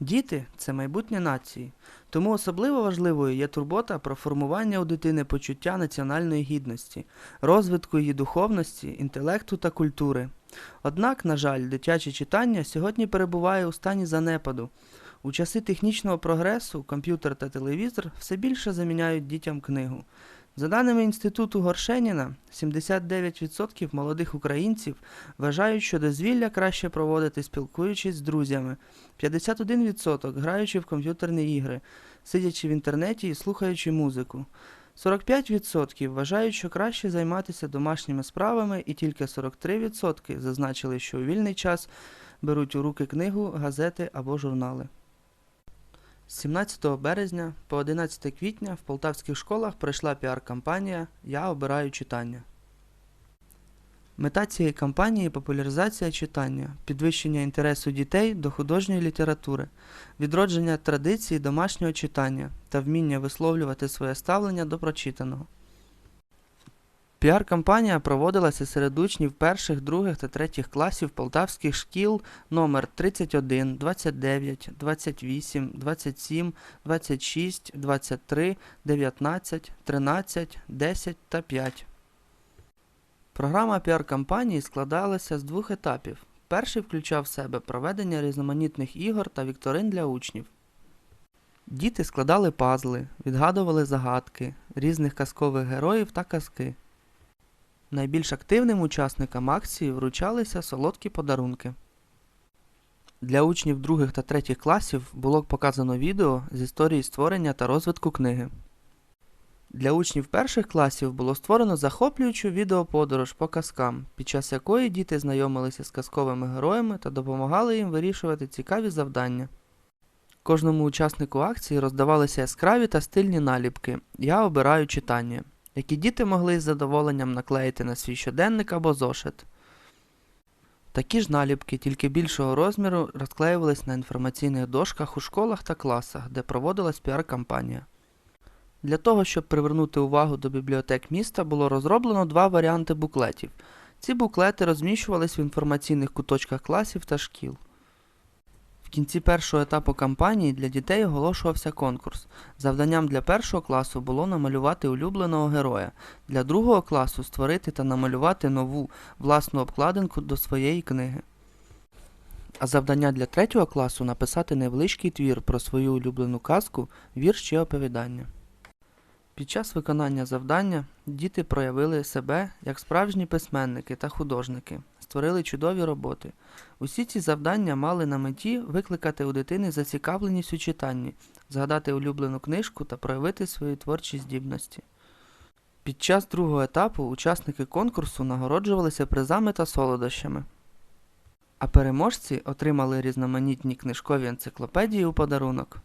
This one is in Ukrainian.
Діти це майбутнє нації, тому особливо важливою є турбота про формування у дитини почуття національної гідності, розвитку її духовності, інтелекту та культури. Однак, на жаль, дитяче читання сьогодні перебуває у стані занепаду. У часи технічного прогресу комп'ютер та телевізор все більше заміняють дітям книгу. За даними Інституту Горшеніна, 79% молодих українців вважають, що дозвілля краще проводити спілкуючись з друзями, 51% граючи в комп'ютерні ігри, сидячи в інтернеті і слухаючи музику. 45% вважають, що краще займатися домашніми справами, і тільки 43% зазначили, що у вільний час беруть у руки книгу, газети або журнали. З 17 березня по 11 квітня в полтавських школах пройшла піар-кампанія Я обираю читання. Мета цієї кампанії популяризація читання, підвищення інтересу дітей до художньої літератури, відродження традиції домашнього читання та вміння висловлювати своє ставлення до прочитаного. Піар-кампанія проводилася серед учнів перших, других та третіх класів полтавських шкіл номер 31, 29, 28, 27, 26, 23, 19, 13, 10 та 5. Програма піар-кампанії складалася з двох етапів. Перший включав в себе проведення різноманітних ігор та вікторин для учнів. Діти складали пазли, відгадували загадки, різних казкових героїв та казки. Найбільш активним учасникам акції вручалися солодкі подарунки. Для учнів других та третіх класів було показано відео з історії створення та розвитку книги. Для учнів перших класів було створено захоплюючу відеоподорож по казкам, під час якої діти знайомилися з казковими героями та допомагали їм вирішувати цікаві завдання. Кожному учаснику акції роздавалися яскраві та стильні наліпки Я обираю читання, які діти могли з задоволенням наклеїти на свій щоденник або зошит. Такі ж наліпки, тільки більшого розміру, розклеювались на інформаційних дошках у школах та класах, де проводилась піар-кампанія. Для того, щоб привернути увагу до бібліотек міста, було розроблено два варіанти буклетів. Ці буклети розміщувались в інформаційних куточках класів та шкіл. В кінці першого етапу кампанії для дітей оголошувався конкурс. Завданням для першого класу було намалювати улюбленого героя, для другого класу створити та намалювати нову власну обкладинку до своєї книги. А завдання для третього класу написати невеличкий твір про свою улюблену казку, вірш чи оповідання. Під час виконання завдання діти проявили себе як справжні письменники та художники, створили чудові роботи. Усі ці завдання мали на меті викликати у дитини зацікавленість у читанні, згадати улюблену книжку та проявити свої творчі здібності. Під час другого етапу учасники конкурсу нагороджувалися призами та солодощами. А переможці отримали різноманітні книжкові енциклопедії у подарунок.